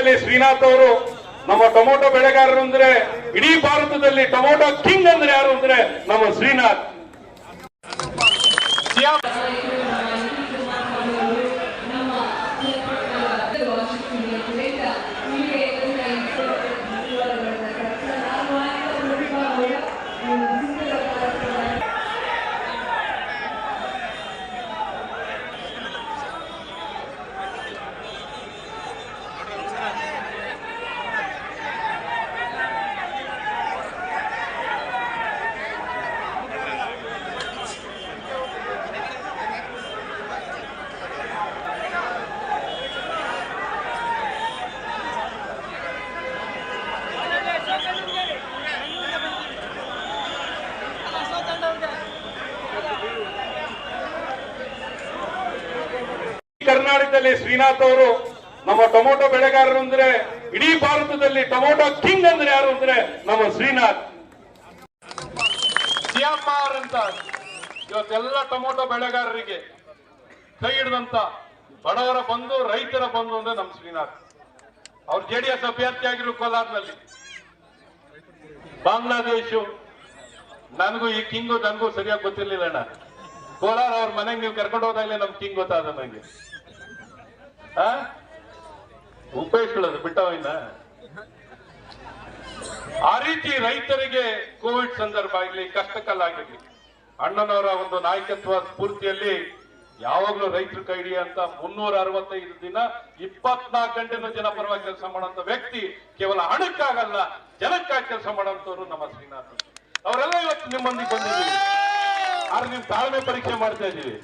ಕರ್ನಾಟಕದಲ್ಲಿ ಶ್ರೀನಾಥ್ ಅವರು ನಮ್ಮ ಟೊಮೊಟೊ ಬೆಳೆಗಾರರು ಅಂದ್ರೆ ಇಡೀ ಭಾರತದಲ್ಲಿ ಟೊಮೊಟೊ ಕಿಂಗ್ ಅಂದ್ರೆ ಯಾರು ಅಂದ್ರೆ ನಮ್ಮ ಶ್ರೀನಾಥ್. ಕರ್ನಾಟಕದಲ್ಲಿ ಶ್ರೀನಾಥ್ ಅವರು ನಮ್ಮ ಟೊಮೊಟೊ ಬೆಳೆಗಾರರು ಅಂದ್ರೆ ಇಡೀ ಭಾರತದಲ್ಲಿ ಟೊಮೊಟೊ ಕಿಂಗ್ ಅಂದ್ರೆ ಯಾರು ಅಂದ್ರೆ ನಮ್ಮ ಶ್ರೀನಾಥ್. ಸಿಯಮ್ಮ ಅವರಂತ ಇವತ್ತೆಲ್ಲ ಟೊಮೊಟೊ ಬೆಳೆಗಾರರಿಗೆ ಕೈ ಹಿಡಿದಂತ ಬಡವರ ಬಂಧು, ರೈತರ ಬಂಧು ಅಂದ್ರೆ ನಮ್ಮ ಶ್ರೀನಾಥ್. ಅವ್ರು ಜೆಡಿಎಸ್ ಅಭ್ಯರ್ಥಿ ಆಗಿರು ಕೋಲಾರ್ನಲ್ಲಿ. ಬಾಂಗ್ಲಾದೇಶು, ನನಗೂ ಈ ಕಿಂಗು, ನನಗೂ ಸರಿಯಾಗಿ ಗೊತ್ತಿರ್ಲಿಲ್ಲ ಅಣ್ಣ. ಕೋಲಾರ ಅವ್ರ ಮನೆಗೆ ನೀವು ಕರ್ಕೊಂಡು ಹೋದಾಗಲೇ ನಮ್ ಕಿಂಗ್ ಗೊತ್ತಾದ ನಂಗೆ. ಉಪಯೋಗಿಸ್ಕೊಳ್ಳೋದು ಬಿಟ್ಟವಿನ ಆ ರೀತಿ ರೈತರಿಗೆ ಕೋವಿಡ್ ಸಂದರ್ಭ ಆಗಲಿ ಕಷ್ಟಕಲ್ಲಾಗಿರ್ಲಿ ಅಣ್ಣನವರ ಒಂದು ನಾಯಕತ್ವ ಸ್ಫೂರ್ತಿಯಲ್ಲಿ ಯಾವಾಗ್ಲೂ ರೈತರು ಕೈ ಅಂತ ಮುನ್ನೂರ ಅರವತ್ತೈದು ದಿನ ಇಪ್ಪತ್ನಾಲ್ಕು ಗಂಟೆನೂ ಜನ ಪರವಾಗಿ ಕೆಲಸ ಮಾಡುವಂತ ವ್ಯಕ್ತಿ ಕೇವಲ ಹಣಕ್ಕಾಗಲ್ಲ, ಜನಕ್ಕಾಗಿ ಕೆಲಸ ಮಾಡುವಂತವ್ರು ನಮ್ಮ ಶ್ರೀನಾಥ್. ಅವರೆಲ್ಲ ಇವತ್ತು ನಿಮ್ಮೊಂದಿಗೆ ಬಂದಿದ್ದೀವಿ. ಆದ್ರೆ ನಿಮ್ ತಾಳ್ಮೆ ಪರೀಕ್ಷೆ ಮಾಡ್ತಾ ಇದೀವಿ